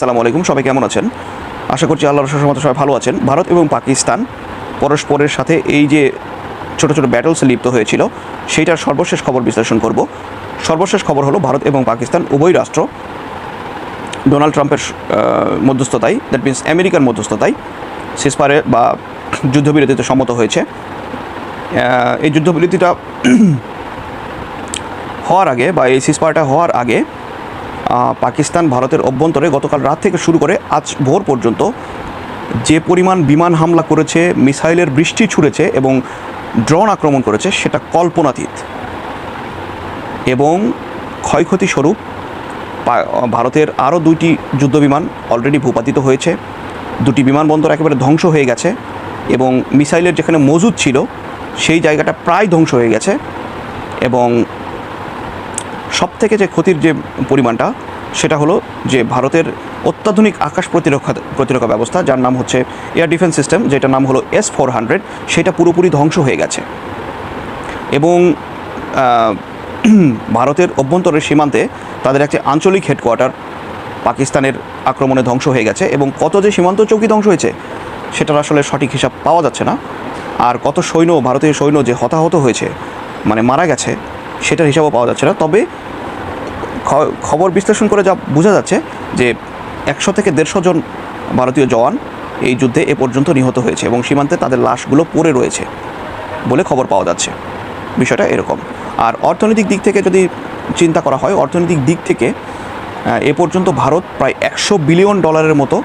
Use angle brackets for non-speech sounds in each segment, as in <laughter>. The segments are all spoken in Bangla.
আসসালামু আলাইকুম, সবাই কেমন আছেন? আশা করছি আল্লাহর সহমত সবাই ভালো আছেন। ভারত এবং পাকিস্তান পরস্পরের সাথে এই যে ছোট ছোট ব্যাটলসে লিপ্ত হয়েছিল, সেইটার সর্বশেষ খবর বিশ্লেষণ করব। সর্বশেষ খবর হলো, ভারত এবং পাকিস্তান উভয় রাষ্ট্র ডোনাল্ড ট্রাম্পের মধ্যস্থতায় দ্যাট মিন্স আমেরিকার মধ্যস্থতায় সিসপারে বা যুদ্ধবিরতিতে সম্মত হয়েছে। এই যুদ্ধবিরতিটা <clears throat> হওয়ার আগে বা এই সিসপারটা হওয়ার আগে পাকিস্তান ভারতের অভ্যন্তরে গতকাল রাত থেকে শুরু করে আজ ভোর পর্যন্ত যে পরিমাণ বিমান হামলা করেছে, মিসাইলের বৃষ্টি ছুঁড়েছে এবং ড্রোন আক্রমণ করেছে, সেটা কল্পনাতীত। এবং ক্ষয়ক্ষতি স্বরূপ ভারতের আরও দুইটি যুদ্ধবিমান অলরেডি ভূপাতিত হয়েছে। দুটি বিমানবন্দর একেবারে ধ্বংস হয়ে গেছে এবং মিসাইলের যেখানে মজুদ ছিল, সেই জায়গাটা প্রায় ধ্বংস হয়ে গেছে। এবং সব থেকে যে ক্ষতির যে পরিমাণটা, সেটা হলো যে ভারতের অত্যাধুনিক আকাশ প্রতিরক্ষা প্রতিরক্ষা ব্যবস্থা, যার নাম হচ্ছে এয়ার ডিফেন্স সিস্টেম, যেটার নাম হলো এস ফোর হান্ড্রেড সেটা পুরোপুরি ধ্বংস হয়ে গেছে। এবং ভারতের অভ্যন্তরের সীমান্তে তাদের একটি আঞ্চলিক হেডকোয়ার্টার পাকিস্তানের আক্রমণে ধ্বংস হয়ে গেছে, এবং কত যে সীমান্ত চৌকি ধ্বংস হয়েছে, সেটার আসলে সঠিক হিসাব পাওয়া যাচ্ছে না। আর কত সৈন্য, ভারতীয় সৈন্য যে হতাহত হয়েছে মানে মারা গেছে, সেটার হিসাবও পাওয়া যাচ্ছে না। তবে খবর বিশ্লেষণ করে যা বোঝা যাচ্ছে যে একশো থেকে দেড়শো জন ভারতীয় জওয়ান এই যুদ্ধে এ পর্যন্ত নিহত হয়েছে এবং সীমান্তে তাদের লাশগুলো পড়ে রয়েছে বলে খবর পাওয়া যাচ্ছে। বিষয়টা এরকম। আর অর্থনৈতিক দিক থেকে যদি চিন্তা করা হয়, অর্থনৈতিক দিক থেকে এ পর্যন্ত ভারত প্রায় একশো বিলিয়ন ডলারের মতো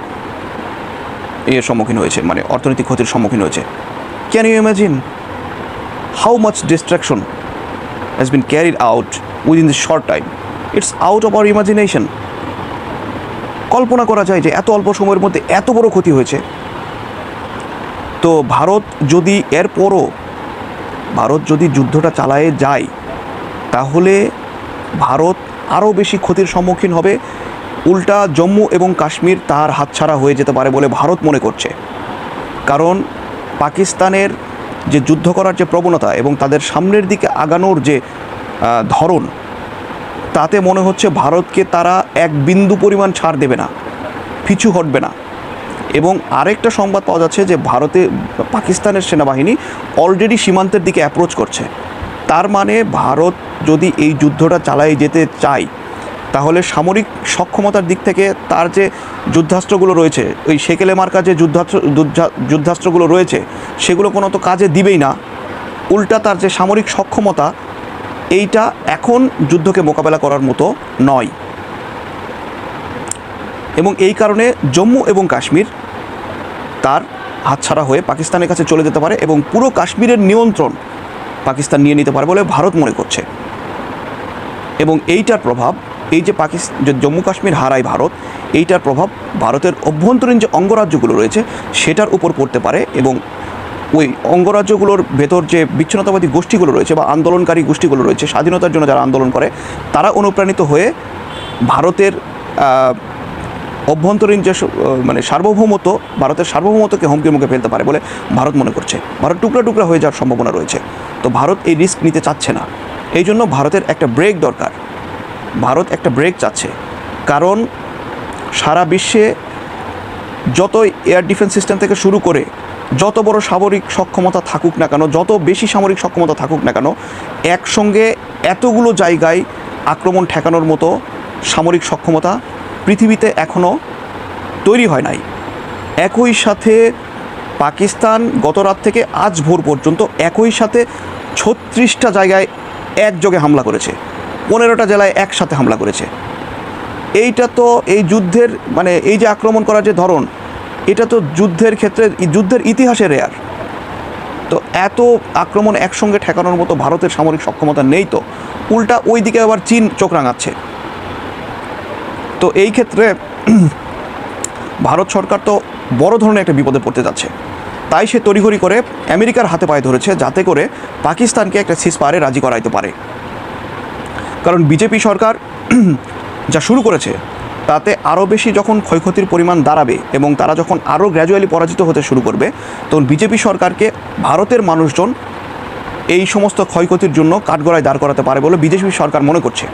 এর সম্মুখীন হয়েছে মানে অর্থনৈতিক ক্ষতির সম্মুখীন হয়েছে। Can you imagine how much destruction has been carried out within this short time. It's out of our imagination. কল্পনা করা যায় যে এত অল্প সময়ের মধ্যে এত বড় ক্ষতি হয়েছে। তো ভারত যদি এরপরও ভারত যদি যুদ্ধটা চালায়ে যায়, তাহলে ভারত আরও বেশি ক্ষতির সম্মুখীন হবে। উল্টা জম্মু এবং কাশ্মীর তার হাতছাড়া হয়ে যেতে পারে বলে ভারত মনে করছে। কারণ পাকিস্তানের যে যুদ্ধ করার যে প্রবণতা এবং তাদের সামনের দিকে আগানোর যে ধরন তাতে মনে হচ্ছে ভারতকে তারা এক বিন্দু পরিমাণ ছাড় দেবে না, পিছু হটবে না। এবং আরেকটা সংবাদ পাওয়া যাচ্ছে যে ভারতে পাকিস্তানের সেনাবাহিনী অলরেডি সীমান্তের দিকে অ্যাপ্রোচ করছে। তার মানে ভারত যদি এই যুদ্ধটা চালিয়ে যেতে চায়, তাহলে সামরিক সক্ষমতার দিক থেকে তার যে যুদ্ধাস্ত্রগুলো রয়েছে, ওই সেকেলে মার্কা যে যুদ্ধাস্ত্র, যুদ্ধা- যুদ্ধাস্ত্রগুলো রয়েছে, সেগুলো কোনো তো কাজে দিবেই না। উল্টা তার যে সামরিক সক্ষমতা এইটা এখন যুদ্ধকে মোকাবেলা করার মতো নয়। এবং এই কারণে জম্মু এবং কাশ্মীর তার হাতছাড়া হয়ে পাকিস্তানের কাছে চলে যেতে পারে এবং পুরো কাশ্মীরের নিয়ন্ত্রণ পাকিস্তান নিয়ে নিতে পারে বলে ভারত মনে করছে। এবং এইটার প্রভাব, এই যে পাকিস্তান যে জম্মু কাশ্মীর হারায় ভারত, এইটার প্রভাব ভারতের অভ্যন্তরীণ যে অঙ্গরাজ্যগুলো রয়েছে, সেটার উপর পড়তে পারে এবং ওই অঙ্গরাজ্যগুলোর ভেতর যে বিচ্ছিন্নতাবাদী গোষ্ঠীগুলো রয়েছে বা আন্দোলনকারী গোষ্ঠীগুলো রয়েছে, স্বাধীনতার জন্য যারা আন্দোলন করে, তারা অনুপ্রাণিত হয়ে ভারতের অভ্যন্তরীণ যে মানে সার্বভৌমত্ব, ভারতের সার্বভৌমত্বকে হুমকির মুখে ফেলতে পারে বলে ভারত মনে করছে। ভারত টুকরা টুকরা হয়ে যাওয়ার সম্ভাবনা রয়েছে। তো ভারত এই রিস্ক নিতে চাচ্ছে না। এই জন্য ভারতের একটা ব্রেক দরকার। ভারত একটা ব্রেক চাচ্ছে। কারণ সারা বিশ্বে যত এয়ার ডিফেন্স সিস্টেম থেকে শুরু করে যত বড় সামরিক সক্ষমতা থাকুক না কেন, যত বেশি সামরিক সক্ষমতা থাকুক না কেন, একসঙ্গে এতগুলো জায়গায় আক্রমণ ঠেকানোর মতো সামরিক সক্ষমতা পৃথিবীতে এখনও তৈরি হয় নাই। একই সাথে পাকিস্তান গত রাত থেকে আজ ভোর পর্যন্ত একই সাথে ছত্রিশটা জায়গায় একযোগে হামলা করেছে, পনেরোটা জেলায় একসাথে হামলা করেছে। এইটা তো এই যুদ্ধের মানে এই যে আক্রমণ করার যে ধরন এটা তো যুদ্ধের ক্ষেত্রে, যুদ্ধের ইতিহাসে রেয়ার তো এত আক্রমণ একসঙ্গে ঠেকানোর মতো ভারতের সামরিক সক্ষমতা নেই তো। উল্টা ওই দিকে আবার চীন চোখ রাঙাচ্ছে। তো এই ক্ষেত্রে ভারত সরকার তো বড় ধরনের একটা বিপদে পড়তে যাচ্ছে। তাই সে তড়িঘড়ি করে আমেরিকার হাতে পায়ে ধরেছে যাতে করে পাকিস্তানকে একটা সিসপারে রাজি করাইতে পারে। কারণ বিজেপি সরকার যা শুরু করেছে তাতে আরও বেশি যখন ক্ষয়ক্ষতির পরিমাণ দাঁড়াবে এবং তারা যখন আরও গ্র্যাজুয়ালি পরাজিত হতে শুরু করবে, তখন বিজেপি সরকারকে ভারতের মানুষজন এই সমস্ত ক্ষয়ক্ষতির জন্য কাঠগড়ায় দাঁড় করাতে পারে বলে বিজেপি সরকার মনে করছে।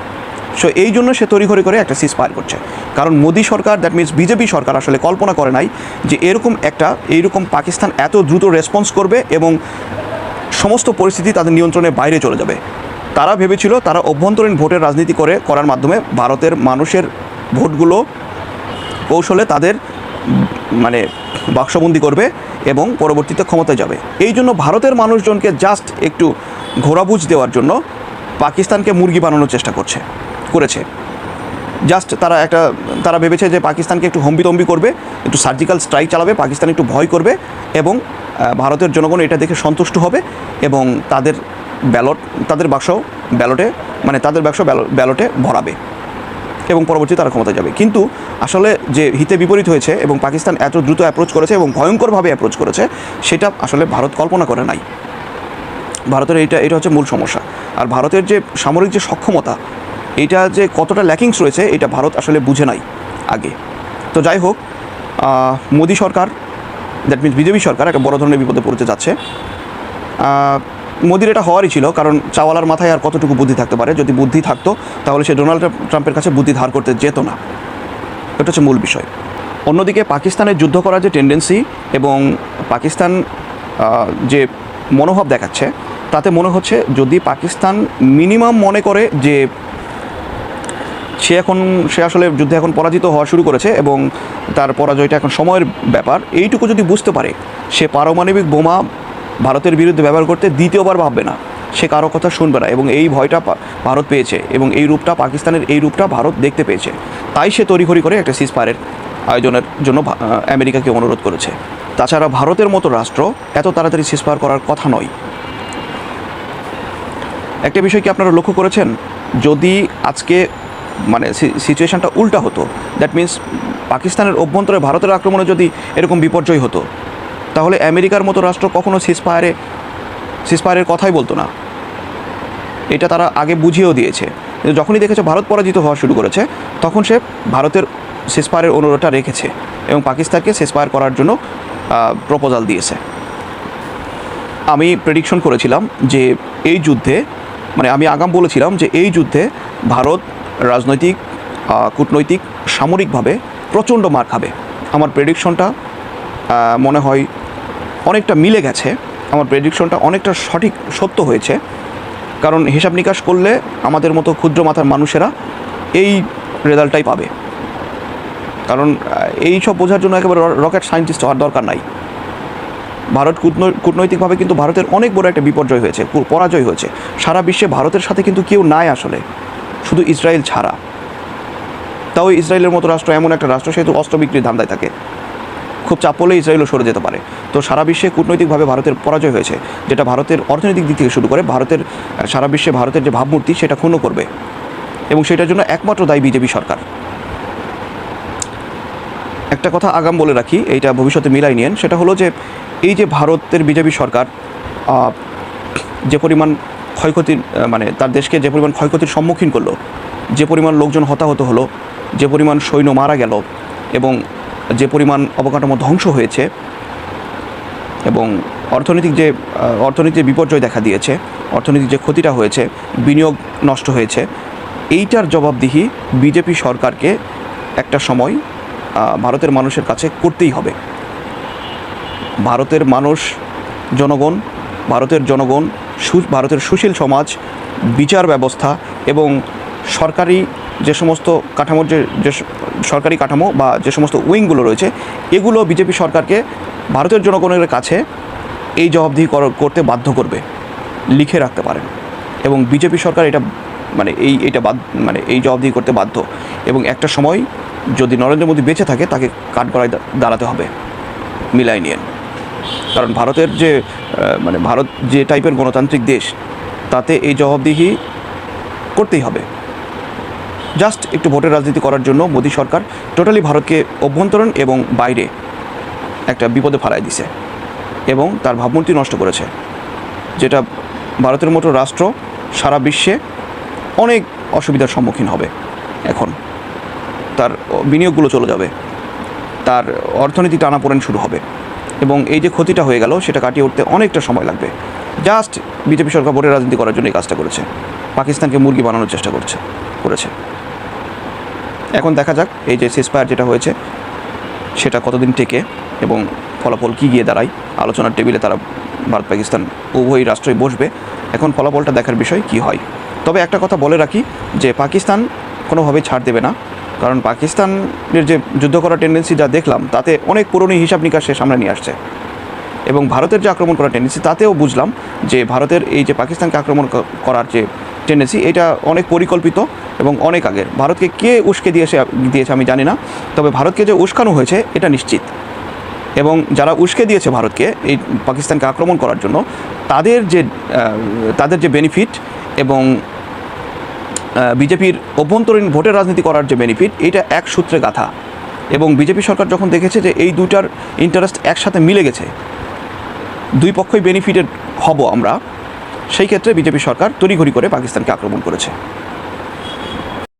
সো এই জন্য সে তড়িঘড়ি করে একটা সিসপায়ার করছে। কারণ মোদী সরকার দ্যাট মিনস বিজেপি সরকার আসলে কল্পনা করে নাই যে এরকম একটা, এইরকম পাকিস্তান এত দ্রুত রেসপন্স করবে এবং সমস্ত পরিস্থিতি তাদের নিয়ন্ত্রণের বাইরে চলে যাবে। তারা ভেবেছিল তারা অভ্যন্তরীণ ভোটের রাজনীতি করে, করার মাধ্যমে ভারতের মানুষের ভোটগুলো কৌশলে তাদের মানে বাক্সবন্দি করবে এবং পরবর্তীতে ক্ষমতায় যাবে। এই জন্য ভারতের মানুষজনকে জাস্ট একটু ঘোরাবুজ দেওয়ার জন্য পাকিস্তানকে মুরগি বানানোর চেষ্টা করছে, করেছে। জাস্ট তারা একটা, তারা ভেবেছে যে পাকিস্তানকে একটু হম্বিতম্বি করবে, একটু সার্জিক্যাল স্ট্রাইক চালাবে, পাকিস্তান একটু ভয় করবে এবং ভারতের জনগণ এটা দেখে সন্তুষ্ট হবে এবং তাদের ব্যালট তাদের বাক্স ব্যালটে মানে তাদের বাক্স ব্যালটে ভরাবে। এবং পরবর্তী তারা ক্ষমতা যাবে। কিন্তু আসলে যে হিতে বিপরীত হয়েছে এবং পাকিস্তান এত দ্রুত অ্যাপ্রোচ করেছে এবং ভয়ঙ্করভাবে অ্যাপ্রোচ করেছে, সেটা আসলে ভারত কল্পনা করে নাই। ভারতের এইটা এটা হচ্ছে মূল সমস্যা। আর ভারতের যে সামরিক যে সক্ষমতা এটা যে কতটা ল্যাকিংস রয়েছে এটা ভারত আসলে বুঝে নাই আগে। তো যাই হোক মোদী সরকার দ্যাট মিনস বিজেপি সরকার একটা বড় ধরনের বিপদে পড়তে যাচ্ছে। মোদির এটা হওয়ারই ছিল, কারণ চাওয়ালার মাথায় আর কতটুকু বুদ্ধি থাকতে পারে? যদি বুদ্ধি থাকতো, তাহলে সে ডোনাল্ড ট্রাম্পের কাছে বুদ্ধি ধার করতে যেত না। এটা হচ্ছে মূল বিষয়। অন্যদিকে পাকিস্তানের যুদ্ধ করার যে টেন্ডেন্সি এবং পাকিস্তান যে মনোভাব দেখাচ্ছে, তাতে মনে হচ্ছে যদি পাকিস্তান মিনিমাম মনে করে যে সে এখন, সে আসলে যুদ্ধে এখন পরাজিত হওয়া শুরু করেছে এবং তার পরাজয়টা এখন সময়ের ব্যাপার, এইটুকু যদি বুঝতে পারে, সে পারমাণবিক বোমা ভারতের বিরুদ্ধে ব্যবহার করতে দ্বিতীয়বার ভাববে না। সে কারও কথা শুনবে না এবং এই ভয়টা ভারত পেয়েছে এবং এই রূপটা পাকিস্তানের এই রূপটা ভারত দেখতে পেয়েছে। তাই সে তড়িঘড়ি করে একটা সিসপায়ারের আয়োজনের জন্য আমেরিকাকে অনুরোধ করেছে। তাছাড়া ভারতের মতো রাষ্ট্র এত তাড়াতাড়ি সিসপায়ার করার কথা নয়। একটা বিষয় কি আপনারা লক্ষ্য করেছেন? যদি আজকে মানে সিচুয়েশনটা উল্টা হতো দ্যাট মিন্স পাকিস্তানের অভ্যন্তরে ভারতের আক্রমণে যদি এরকম বিপর্যয় হতো তাহলে আমেরিকার মতো রাষ্ট্র কখনো সিসপায়ারে সিসপায়ারের কথাই বলতো না। এটা তারা আগে বুঝিয়েও দিয়েছে। কিন্তু যখনই দেখেছে ভারত পরাজিত হওয়া শুরু করেছে, তখন সে ভারতের সিসপায়ারের অনুরোধটা রেখেছে এবং পাকিস্তানকে সিসপায়ার করার জন্য প্রপোজাল দিয়েছে। আমি প্রেডিকশন করেছিলাম যে এই যুদ্ধে মানে আমি আগাম বলেছিলাম যে এই যুদ্ধে ভারত রাজনৈতিক কূটনৈতিক, সামরিকভাবে প্রচণ্ড মার খাবে। আমার প্রেডিকশনটা মনে হয় অনেকটা মিলে গেছে। আমার প্রেডিকশনটা অনেকটা সঠিক, সত্য হয়েছে। কারণ হিসাব নিকাশ করলে আমাদের মতো ক্ষুদ্র মাথার মানুষেরা এই রেজাল্টটাই পাবে। কারণ এই সব বোঝার জন্য একেবারে রকেট সায়েন্টিস্ট হওয়ার দরকার নাই। ভারত কূটনৈ- কূটনৈতিকভাবে কিন্তু ভারতের অনেক বড় একটা বিপর্যয় হয়েছে পরাজয় হয়েছে। সারা বিশ্বে ভারতের সাথে কিন্তু কেউ নাই আসলে। শুধু ইসরায়েল ছাড়া। তাও ইসরায়েলের মতো রাষ্ট্র এমন একটা রাষ্ট্র, সেহেতু অস্ত্র বিক্রির ধান্দায় থাকে। খুব চাপ পড়লে ইসরায়েলও সরে যেতে পারে। তো সারা বিশ্বে কূটনৈতিকভাবে ভারতের পরাজয় হয়েছে, যেটা ভারতের অর্থনৈতিক দিক থেকে শুরু করে ভারতের সারা বিশ্বে ভারতের যে ভাবমূর্তি সেটা ক্ষুণ্ণ করবে এবং সেটার জন্য একমাত্র দায়ী বিজেপি সরকার। একটা কথা আগাম বলে রাখি, এইটা ভবিষ্যতে মিলাই নিয়েন, সেটা হলো যে এই যে ভারতের বিজেপি সরকার যে পরিমাণ ক্ষয়ক্ষতির মানে তার দেশকে যে পরিমাণ ক্ষয়ক্ষতির সম্মুখীন করল, যে পরিমাণ লোকজন হতাহত হলো, যে পরিমাণ সৈন্য মারা গেল এবং যে পরিমাণ অবকাঠামো ধ্বংস হয়েছে এবং অর্থনৈতিক যে অর্থনীতির বিপর্যয় দেখা দিয়েছে, অর্থনৈতিক যে ক্ষতিটা হয়েছে, বিনিয়োগ নষ্ট হয়েছে, এইটার জবাবদিহি বিজেপি সরকারকে একটা সময় ভারতের মানুষের কাছে করতেই হবে। ভারতের মানুষ, জনগণ, ভারতের জনগণ ভারতের সুশীল সমাজ, বিচার ব্যবস্থা এবং সরকারি যে সমস্ত কাঠামোর যে যে সরকারি কাঠামো বা যে সমস্ত উইংগুলো রয়েছে, এগুলো বিজেপি সরকারকে ভারতের জনগণের কাছে এই জবাবদিহি কর- করতে বাধ্য করবে, লিখে রাখতে পারেন। এবং বিজেপি সরকার এটা মানে এই এটা বাদ মানে এই জবাবদিহি করতে বাধ্য। এবং একটা সময় যদি নরেন্দ্র মোদী বেঁচে থাকে, তাকে কাঠগড়ায় দাঁড়াতে হবে, মিলাই নিয়ে। কারণ ভারতের যে মানে ভারত যে টাইপের গণতান্ত্রিক দেশ, তাতে এই জবাবদিহি করতেই হবে। জাস্ট একটু ভোটের রাজনীতি করার জন্য মোদী সরকার টোটালি ভারতকে অভ্যন্তরীণ এবং বাইরে একটা বিপদে ফালাই দিছে এবং তার ভাবমূর্তি নষ্ট করেছে। যেটা ভারতের মতো রাষ্ট্র সারা বিশ্বে অনেক অসুবিধার সম্মুখীন হবে এখন। তার বিনিয়োগগুলো চলে যাবে। তার অর্থনীতি টানাপোড়েন শুরু হবে। এবং এই যে ক্ষতিটা হয়ে গেল, সেটা কাটিয়ে উঠতে অনেকটা সময় লাগবে। জাস্ট বিজেপি সরকার ভোটের রাজনীতি করার জন্য এই কাজটা করেছে। পাকিস্তানকে মুরগি বানানোর চেষ্টা করছে, করেছে। এখন দেখা যাক এই যে সিসফায়ার যেটা হয়েছে, সেটা কতদিন টেকে এবং ফলাফল কী গিয়ে দাঁড়ায়। আলোচনার টেবিলে তারা ভারত পাকিস্তান উভয় রাষ্ট্রই বসবে। এখন ফলাফলটা দেখার বিষয় কি হয়। তবে একটা কথা বলে রাখি যে পাকিস্তান কোনোভাবেই ছাড় দেবে না। কারণ পাকিস্তানের যে যুদ্ধ করার টেন্ডেন্সি যা দেখলাম, তাতে অনেক পুরনো হিসাব নিকাশ সে সামনে নিয়ে আসছে। এবং ভারতের যে আক্রমণ করার টেন্ডেন্সি তাতেও বুঝলাম যে ভারতের এই যে পাকিস্তানকে আক্রমণ করার যে টেন্ডেন্সি এটা অনেক পরিকল্পিত এবং অনেক আগের। ভারতকে কে উস্কে দিয়েছে দিয়েছে আমি জানি না, তবে ভারতকে যে উস্কানো হয়েছে, এটা নিশ্চিত। এবং যারা উস্কে দিয়েছে ভারতকে এই পাকিস্তানকে আক্রমণ করার জন্য, তাদের যে তাদের যে বেনিফিট এবং বিজেপির অভ্যন্তরীণ ভোটের রাজনীতি করার যে বেনিফিট এটা এক সূত্রে গাথা। এবং বিজেপি সরকার যখন দেখেছে যে এই দুটার ইন্টারেস্ট একসাথে মিলে গেছে, দুই পক্ষই বেনিফিটেড হব আমরা সেই ক্ষেত্রে বিজেপি সরকার তড়িঘড়ি করে পাকিস্তানকে আক্রমণ করেছে।